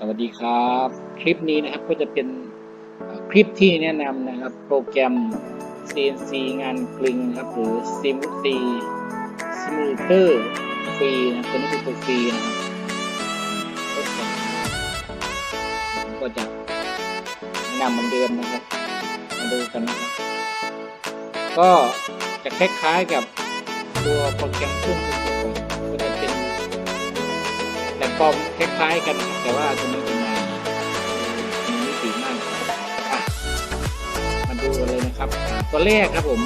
สวัสดีครับ คลิปนี้นะครับก็จะเป็นคลิปที่แนะนำนะครับโปรแกรม CNC งานกลึงครับหรือ SimC Simulator ฟรีนะตัวนี้คือตัวฟรีนะครับก็จะแนะนำเหมือนเดิมนะครับมาดูกันนะครับก็จะคล้ายๆกับตัวโปรแกรมเครื่อง ฟอร์มคล้ายๆกันแต่ว่าตัวนี้เป็นมีมิติมากกว่าอะมาดูกันเลยนะครับ ตัวแรกครับผม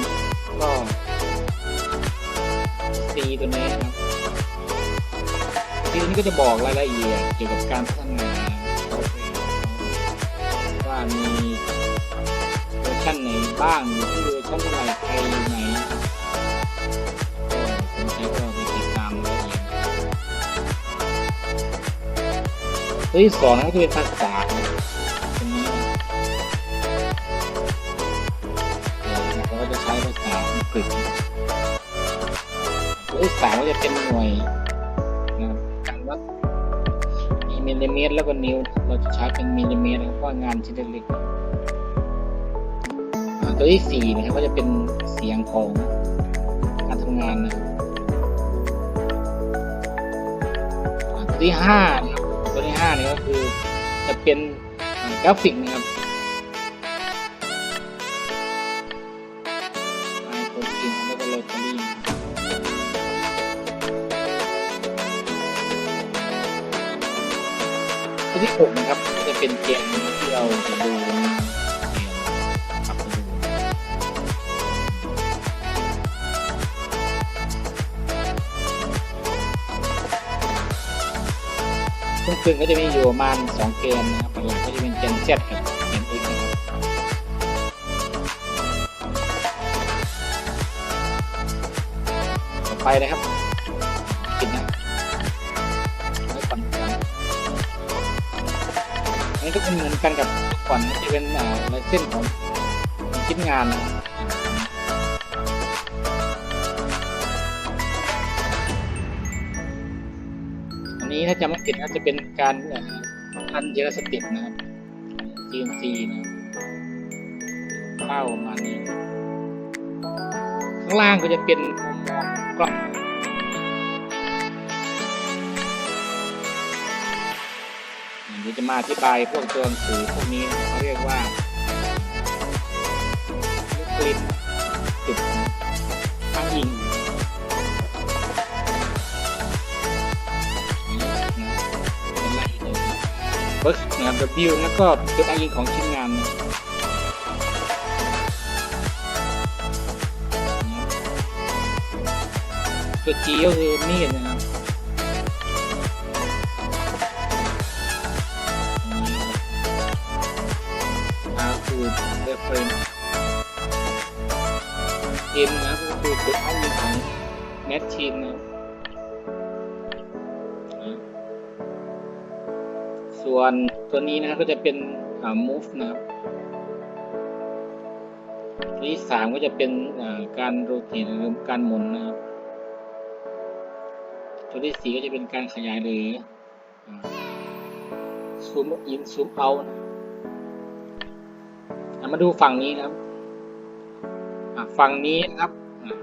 ก็ซีตัวนี้นะครับซีตัวนี้ก็จะบอกรายละเอียดเกี่ยวกับการพัฒนาว่ามีเวอร์ชันไหนบ้างอยู่ที่เวอร์ชันเท่าไหร่ใครอยู่ไหน ตัวที่สองนะครับจะเป็นภาษาตรงนี้เดี๋ยวเราก็จะใช้ภาษาอังกฤษตัวที่สามก็จะเป็นหน่วยนะครับการวัดมีมิลลิเมตรแล้วก็นิ้ว เราจะใช้เป็นมิลลิเมตรเพราะงานชิ้นเล็กๆตัวที่สี่นะครับก็จะเป็นเสียงของการทำงานนะครับอ่าตัวที่ห้า นะครับตัวที่ยก็คือจะเป็นกราฟิกนะครับไมโฟนอินแล้วก็โลคอลี่ตัวที่หกนะครับก็จะเป็นเกมที่เราจะดู ครื่งก็จะมีอยู่ประมาณสองเกมนะครับหลักก็จะเป็นเกม Z กับเกม X นะครับต่อไปนะครับกินนะไม่ก่อนกันอันนี้ก็เป็นเหมือนกันกับก่อนนะจะเป็นลายเส้นของชิ้นงานนะครับ นี้ถ้าจำไม่ผิดน่าจะเป็นการพันเยอะสติปนะครับ CNC นะเข้ามานี้ ข้างล่างก็จะเป็นมุมมองกล้องเดี๋ยวจะมาอธิบายพวกตัวหนังสือพวกนี้นะเขาเรียกว่าลูกกลิ้น เบิร์กนะครับ W แล้วก็จุดอ้างอิงของชิ้นงานตัวจีก็คือมีดนะครับอาคือ reference M นะก็คือจุดอ้างอิงของ net team นะ ส่วนตัวนี้นะครับก็จะเป็น move นะครับตัวที่สามก็จะเป็นการโรเตทหรือการหมุนนะครับ ตัวที่สี่ก็จะเป็นการขยายหรือซูมอินซูมเอามาดูฝั่งนี้นะครับฝั่งนี้นะครับ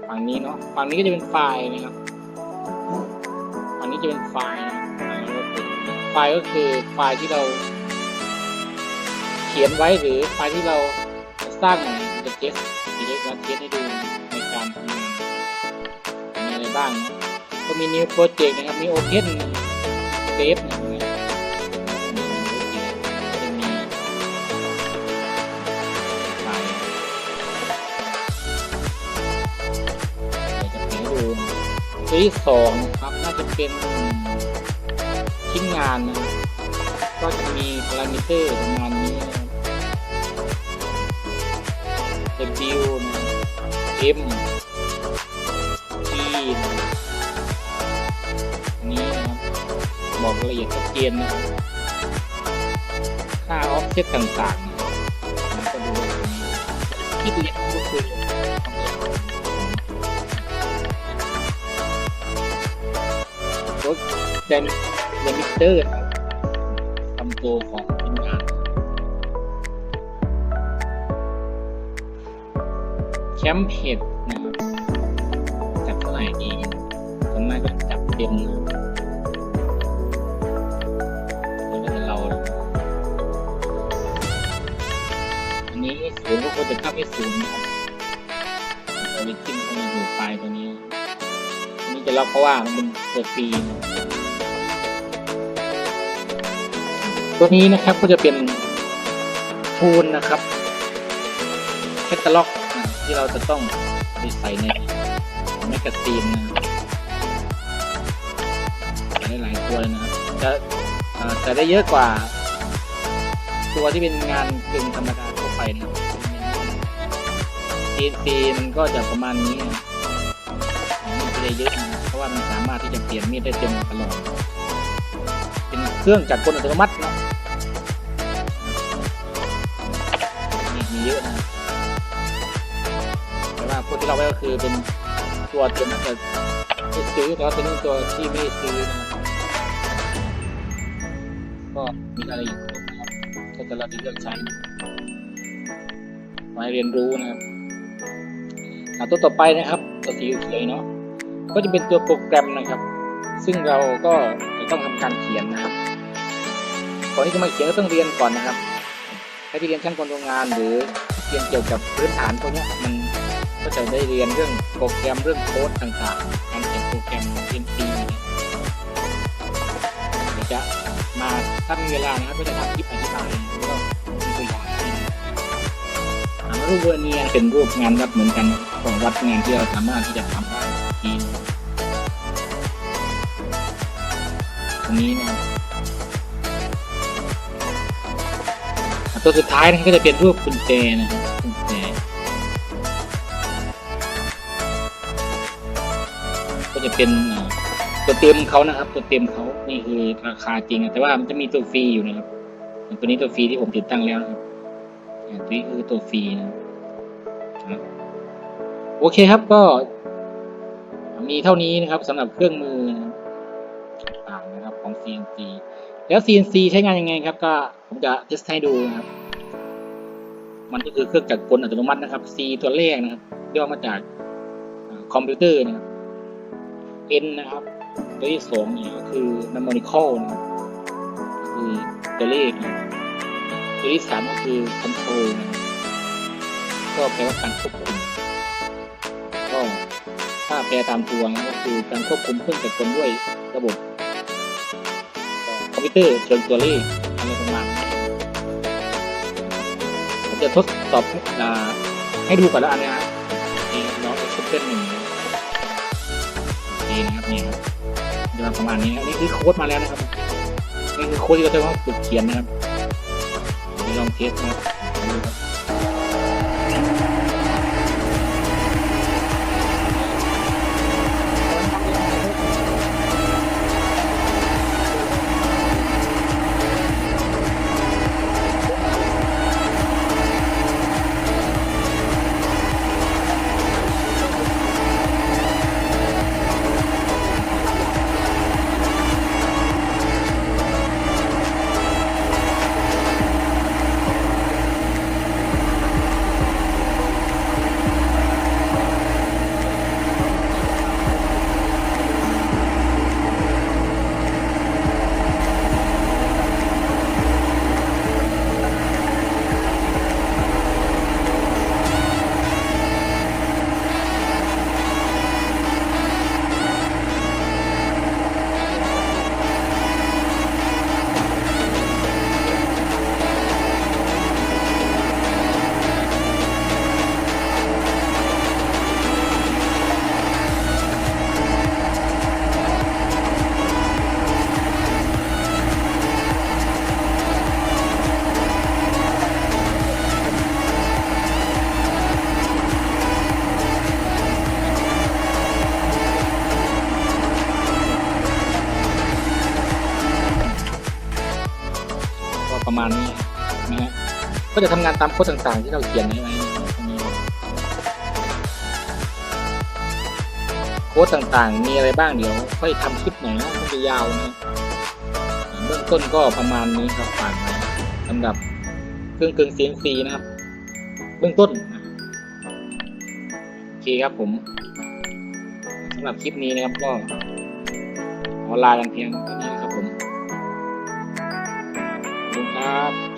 ฝั่งนี้เนาะฝั่งนี้ก็จะเป็นไฟล์นะครับฝั่งนี้จะเป็นไฟล์ ไฟล์ก็คือไฟล์ที่เราเขียนไว้หรือไฟล์ที่เราสร้างใหม่จะเทสจะได้การเทสให้ดูในการทำงานมีอะไรบ้างนะก็มี new project นะครับ มี open save นะครับมีจะมีไฟล์เดี๋ยจะเปิดให้ดูที่สองนะครับ น่าจะเป็น ชิ้นงานนะก็จะมีพารามิเตอร์ประมาณนี้นะครับ W นะ M E นะนี้นะครับบอกรายละเอียดชัดเจนนะครับค่าออฟเซตต่างๆนะครับแล้วก็ดูตรงนี้ที่เล็กก็คือความยาวรถเดน เดมิเตอร์ครับโตของทีมงานแคมป์เห็ดนะครับจับเท่าไหร่ดีส่วนมากก็จับเต็มนะครับแล้วก็เป็นเราอันนี้ศูนย์ก็ควรจะเข้าที่ศูนย์นะครับเราไปจิ้มเข้ามาอยู่ปลายตัวนี้นนี้จะล็อกเพราะว่ามันเป็นตัวฟรีนะ ตัวนี้นะครับก็จะเป็นทูนนะครับแคตตาล็อกที่เราจะต้องไปใส่ในแมกกาซีนนะครับได้หลายตัวเลยนะครับจะได้เยอะกว่า ตัวที่เป็นงานกึ่งธรรมดาทั่วไปนะครับ CNC มันก็จะประมาณนี้นะมันจะได้เยอะนะเพราะว่ามันสามารถที่จะเปลี่ยนมีดได้เต็มตลอดเป็นเครื่องจักรกลอัตโนมัตินะ มีเยอะนะแต่ว่าพวกที่เราไว้ก็คือเป็นตัวเต็มนะแต่ที่ซื้อแต่ว่าตัวนี้เป็นตัวที่ไม่ซื้อนะก็มีอะไรอยู่นะครับก็จะเราเลือกใช้มาเรียนรู้นะครับตัวต่อไปนะครับตัวสีเขียวเนาะก็จะเป็นตัวโปรแกรมนะครับ ซึ่งเราก็จะต้องทำการเขียนนะครับก่อนที่จะมาเขียนก็ต้องเรียนก่อนนะครับ ถ้าที่เรียนช่างกลโรงงาน หรือเรียนเกี่ยวกับพื้นฐานพวกนี้มันก็จะได้เรียนเรื่องโปรแกรมเรื่องโค้ดต่างๆการเขียนโปรแกรม CNC เนี่ยเดี๋ยจะมาถ้ามีเวลานะครับก็จะทำคลิปอธิบายแล้วก็มีตัวอย่างให้ถามรูปเวอร์เนียเป็นรูปงานวัดเหมือนกันของวัดงานที่เราสามารถที่จะทำได้ทีนึงตรงนี้นะ ตัวสุดท้ายนะก็จะเป็นรูปกุญแจนะครับกุญแจก็จะเป็นตัวเต็มเขานะครับ ตัวเต็มเขานี่คือราคาจริงอะแต่ว่ามันจะมีตัวฟรีอยู่นะครับ ตัวนี้ตัวฟรีที่ผมติดตั้งแล้วนะครับตัวนี้คือตัวฟรีนะโอเคครับก็ มีเท่านี้นะครับสำหรับเครื่องมือต่างนะครับของ CNC แล้ว CNC ใช้งานยังไงครับ ก็ผมจะทดให้ดูนะครับ มันก็คือเครื่องจักรกลอัตโนมัตินะครับ C ตัวแรกนะครับย่อมาจากคอมพิวเตอร์นะครับ N นะครับ ตัวที่สองเนี่ยก็คือ numerical นะครับคือตัวเลขนะครับตัวที่สามก็คือ control นะครับก็แปลว่าการควบคุมก็ถ้าแปลตามตัวนะก็คือการควบคุมเครื่องจักรกลด้วยระบบ มพิวเตอร์เชิงตัวเลขอะไรประมาณนี้ผมจะทดสอบอให้ดูก่อนแล้วอันนี้ครับนี่น้องเอ็กซ์เซนหนึ่งนี่นะครับนี่ครับจะมาประมาณนี้ครับนี่คือโค้ดมาแล้วนะครับนี่คือโค้ดที่เราจะต้องฝึกเขียนนะครับลองเทสนะครับดูครับ ประมาณนี้นะฮะก็จะทำงานตามโค้ดต่างๆ ที่เราเขียนไว้ตรงนี้โค้ดต่างๆ มีอะไรบ้างเดี๋ยว ค่อยทำคลิปหน่อยนะมันจะยาวนะเบื้องต้นก็ประมาณนี้ครับผ่านมาสำหรับเครื่องกลึง CNC นะครับ เบื้องต้นโอเคครับผมสำหรับคลิปนี้นะครับก็ขอลากันเพียง ครับ